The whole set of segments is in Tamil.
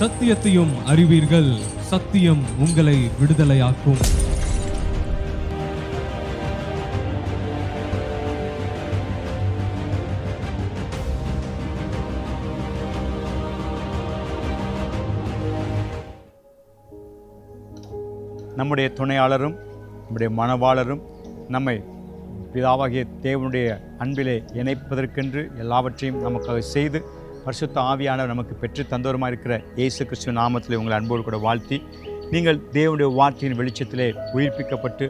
சத்தியத்தையும் அறிவீர்கள். சத்தியம் உங்களை விடுதலையாக்கும். நம்முடைய துணையாளரும் நம்முடைய மனவாளரும் நம்மை பிதாவாகிய தேவனுடைய அன்பிலே இணைப்பதற்கென்று எல்லாவற்றையும் நமக்காக செய்து பரிசுத்த ஆவியானவர் நமக்கு பெற்று தந்தோருமா இருக்கிற இயேசு கிறிஸ்துவ நாமத்தில் உங்களை அன்போடு கூட வாழ்த்தி நீங்கள் தேவனுடைய வார்த்தையின் வெளிச்சத்திலே உயிர்ப்பிக்கப்பட்டு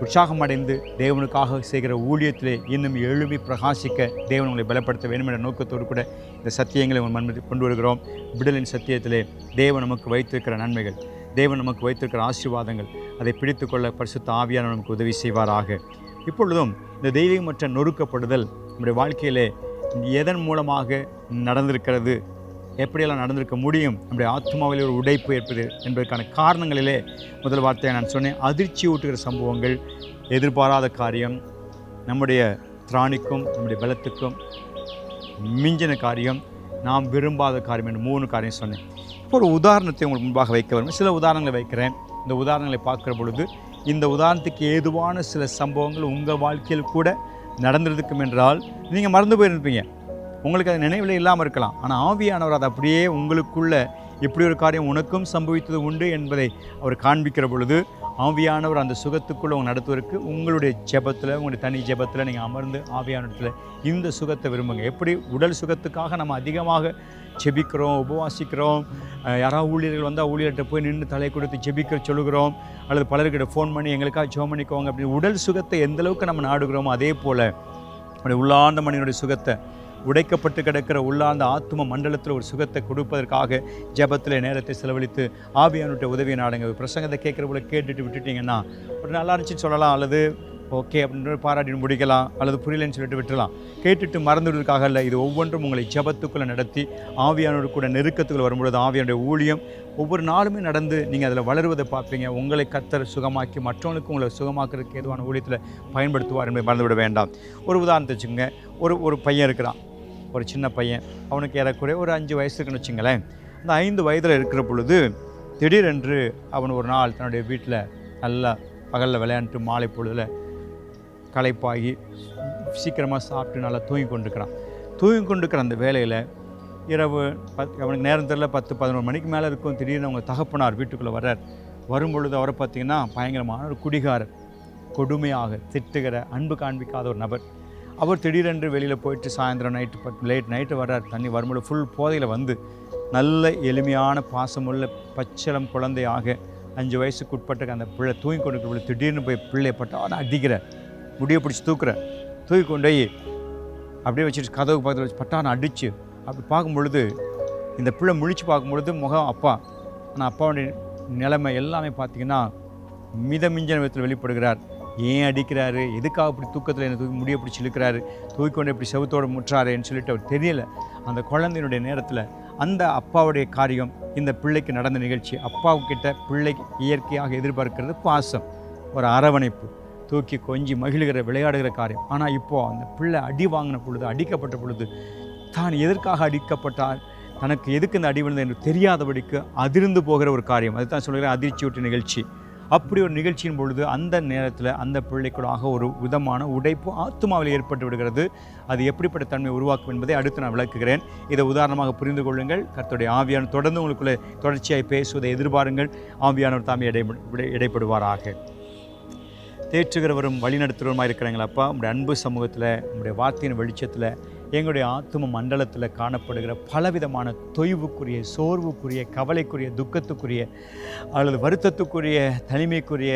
உற்சாகம் அடைந்து தேவனுக்காக செய்கிற ஊழியத்திலே இன்னும் எழுமி பிரகாசிக்க தேவன் உங்களை பலப்படுத்த வேண்டும் என்ற நோக்கத்தோடு கூட இந்த சத்தியங்களை உங்கள் மண்மதி கொண்டு வருகிறோம். விடலின் சத்தியத்திலே தேவன் நமக்கு வைத்திருக்கிற நன்மைகள் தேவன் நமக்கு வைத்திருக்கிற ஆசீர்வாதங்கள் அதை பிடித்துக்கொள்ள பரிசுத்த ஆவியான நமக்கு உதவி செய்வாராக. இப்பொழுதும் இந்த தெய்வீகமற்ற நொறுக்கப்படுதல் நம்முடைய வாழ்க்கையிலே எதன் மூலமாக நடந்திருக்கிறது. எப்படியெல்லாம் நடந்திருக்க முடியும்? நம்முடைய ஆத்மாவில் ஒரு உடைப்பு ஏற்பது என்பதற்கான காரணங்களிலே முதல் வார்த்தையை நான் சொன்னேன். அதிர்ச்சி ஊட்டுகிற சம்பவங்கள் எதிர்பாராத காரியம் நம்முடைய திராணிக்கும் நம்முடைய பலத்துக்கும் மிஞ்சின காரியம் நாம் விரும்பாத காரியம் என்று மூணு காரியம் சொன்னேன். இப்போ ஒரு உதாரணத்தை உங்களுக்கு முன்பாக வைக்க வரும் சில உதாரணங்களை வைக்கிறேன். இந்த உதாரணங்களை பார்க்குற பொழுது இந்த உதாரணத்துக்கு ஏதுவான சில சம்பவங்கள் உங்கள் வாழ்க்கையில் கூட நடந்திருக்கும் என்றால் நீங்கள் மறந்து போயிருப்பீங்க. உங்களுக்கு அது நினைவில் இல்லாமல் இருக்கலாம். ஆனால் ஆவியானவர் அதை அப்படியே உங்களுக்குள்ள இப்படி ஒரு காரியம் உனக்கும் சம்பவித்தது உண்டு என்பதை அவர் காண்பிக்கிற பொழுது ஆவியானவர் அந்த சுகத்துக்குள்ளே உங்கள் நடத்துவதற்கு உங்களுடைய ஜெபத்தில் உங்களுடைய தனி ஜெபத்தில் நீங்கள் அமர்ந்து ஆவியானத்தில் இந்த சுகத்தை விரும்புங்க. எப்படி? உடல் சுகத்துக்காக நம்ம அதிகமாக ஜெபிக்கிறோம் உபவாசிக்கிறோம். யாராவது ஊழியர்கள் வந்தால் ஊழியர்கிட்ட போய் நின்று தலை கொடுத்து ஜெபிக்க சொல்லுகிறோம். அல்லது பலர்கிட்ட ஃபோன் பண்ணி எங்களுக்காக ஜோ பண்ணிக்கோங்க அப்படின்னு உடல் சுகத்தை எந்தளவுக்கு நம்ம நாடுகிறோமோ அதே போல் நம்முடைய உள்ளார்ந்த மனிதனுடைய சுகத்தை உடைக்கப்பட்டு கிடக்கிற உள்ளார்ந்த ஆத்ம மண்டலத்தில் ஒரு சுகத்தை கொடுப்பதற்காக ஜெபத்தில் நேரத்தை செலவழித்து ஆவியானுடைய உதவியை நாடுங்க. பிரசங்கத்தை கேட்குற கேட்டுட்டு விட்டுட்டீங்கன்னா ஒரு நல்லா இருந்துச்சுன்னு சொல்லலாம் அல்லது ஓகே அப்படின்ற பாராட்டி முடிக்கலாம் அல்லது புரியலன்னு சொல்லிட்டு விட்டுலாம் கேட்டுட்டு மறந்துடுவதற்காக இல்லை இது ஒவ்வொன்றும் உங்களை ஜெபத்துக்குள்ளே நடத்தி ஆவியானோடு கூட நெருக்கத்துக்குள்ள வரும்பொழுது ஆவியானுடைய ஊழியம் ஒவ்வொரு நாளுமே நடந்து நீங்கள் அதில் வளருவதை பார்ப்பீங்க. உங்களை கத்தர் சுகமாக்கி மற்றவங்களுக்கு உங்களை சுகமாக்குறதுக்கு ஏதுவான ஊழியத்தில் பயன்படுத்துவார் என்பதை மறந்துவிட வேண்டாம். ஒரு உதாரணத்தை வச்சுங்க ஒரு ஒரு பையன் இருக்கிறான். ஒரு சின்ன பையன். அவனுக்கு ஏறக்குறைய ஒரு அஞ்சு வயசு வச்சுங்களேன். அந்த ஐந்து வயதில் இருக்கிற பொழுது திடீரென்று அவன் ஒரு நாள் தன்னுடைய வீட்டில் நல்லா பகலில் விளையாண்டுட்டு மாலை பொழுதில் களைப்பாகி சீக்கிரமாக சாப்பிட்டு நல்லா தூங்கி கொண்டுக்கிறான் தூங்கி கொண்டுக்கிற அந்த வேலையில் இரவு பத் அவனுக்கு நேரம் தெரியல பத்து பதினோரு மணிக்கு மேலே இருக்கும். திடீர்னு அவங்க தகப்பனார் வீட்டுக்குள்ளே வர்றார். வரும்பொழுது அவரை பார்த்தீங்கன்னா பயங்கரமான ஒரு குடிகாரர் கொடுமையாக திட்டுகிற அன்பு காண்பிக்காத ஒரு நபர். அவர் திடீரென்று வெளியில் போயிட்டு சாயந்தரம் நைட்டு பட் லேட் நைட்டு வர்றார். தண்ணி வரும்போது ஃபுல் போதையில் வந்து நல்ல எளிமையான பாசமுள்ள பச்சளம் குழந்தையாக அஞ்சு வயசுக்கு உட்பட்ட அந்த பிள்ளை தூங்கி கொண்டு திடீர்னு போய் பிள்ளையை பட்டான அடிக்கிற முடியை பிடிச்சி தூக்குற தூக்கி கொண்டு போய் அப்படியே வச்சுட்டு கதவு பக்கத்தில் வச்சு பட்டான அடித்து அப்படி பார்க்கும் பொழுது இந்த பிள்ளை முழிச்சு பார்க்கும் பொழுது முகம் அப்பா ஆனால் அப்பாவுடைய நிலைமை எல்லாமே பார்த்தீங்கன்னா மிதமிஞ்சன விதத்தில் வெளிப்படுகிறார். ஏன் அடிக்கிறாரு? எதுக்காக இப்படி தூக்கத்தில் என்ன தூக்கி முடிய பிடிச்சி இழுக்கிறாரு தூக்கி கொண்டு இப்படி செவத்தோடு முற்றாருன்னு சொல்லிட்டு அவர் தெரியல. அந்த குழந்தையினுடைய நேரத்தில் அந்த அப்பாவுடைய காரியம் இந்த பிள்ளைக்கு நடந்த நிகழ்ச்சி அப்பாவுக்கிட்ட பிள்ளைக்கு இயற்கையாக எதிர்பார்க்கிறது பாசம் ஒரு அரவணைப்பு தூக்கி கொஞ்சி மகிழ்கிற விளையாடுகிற காரியம். ஆனால் இப்போது அந்த பிள்ளை அடி வாங்கின பொழுது அடிக்கப்பட்ட பொழுது தான் எதற்காக அடிக்கப்பட்டார்? தனக்கு எதுக்கு இந்த அடி விழுந்தது என்று தெரியாதபடிக்கு அதிர்ந்து போகிற ஒரு காரியம். அதுதான் சொல்கிறேன் அதிர்ச்சியூட்டு நிகழ்ச்சி. அப்படி ஒரு நிகழ்ச்சியின் பொழுது அந்த நேரத்தில் அந்த பிள்ளைக்குள்ளாக ஒரு விதமான உடைப்பு ஆத்மாவில் ஏற்பட்டு விடுகிறது. அது எப்படிப்பட்ட தன்மை உருவாக்கும் என்பதை அடுத்து நான் விளக்குகிறேன். இதை உதாரணமாக புரிந்து கொள்ளுங்கள். கர்த்தருடைய ஆவியான தொடர்ந்து உங்களுக்குள்ளே தொடர்ச்சியாக பேசுவதை எதிர்பாருங்கள். ஆவியானவர் தாமே இடை இடைப்படுவாராக. தேற்றுகிறவரும் வழிநடத்துகிறவருமாக இருக்கிறாங்களப்பா உங்களுடைய அன்பு சமூகத்தில் உங்களுடைய வார்த்தையின் வெளிச்சத்தில் எங்களுடைய ஆத்தும மண்டலத்தில் காணப்படுகிற பலவிதமான தொய்வுக்குரிய சோர்வுக்குரிய கவலைக்குரிய துக்கத்துக்குரிய அல்லது வருத்தத்துக்குரிய தனிமைக்குரிய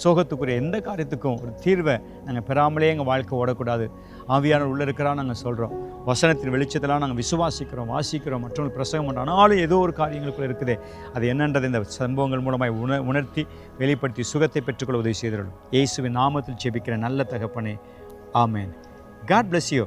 சோகத்துக்குரிய எந்த காரியத்துக்கும் ஒரு தீர்வை நாங்கள் பெறாமலே எங்கள் வாழ்க்கை ஓடக்கூடாது. ஆவியான உள்ளே இருக்கிறா நாங்கள் சொல்கிறோம் வசனத்தின் வெளிச்சத்தெல்லாம் நாங்கள் விசுவாசிக்கிறோம் வாசிக்கிறோம் மற்றவங்க பிரசங்கம் பண்ணுறோம் ஆனாலும் ஏதோ ஒரு காரியங்களுக்குள்ள இருக்குதே. அது என்னன்றது இந்த சம்பவங்கள் மூலமாக உண உணர்த்தி வெளிப்படுத்தி சுகத்தை பெற்றுக்கொள்ள உதவி செய்திருக்கும் இயேசுவின் நாமத்தில் ஜெபிக்கிற நல்ல தகப்பனே. ஆமேன். God bless you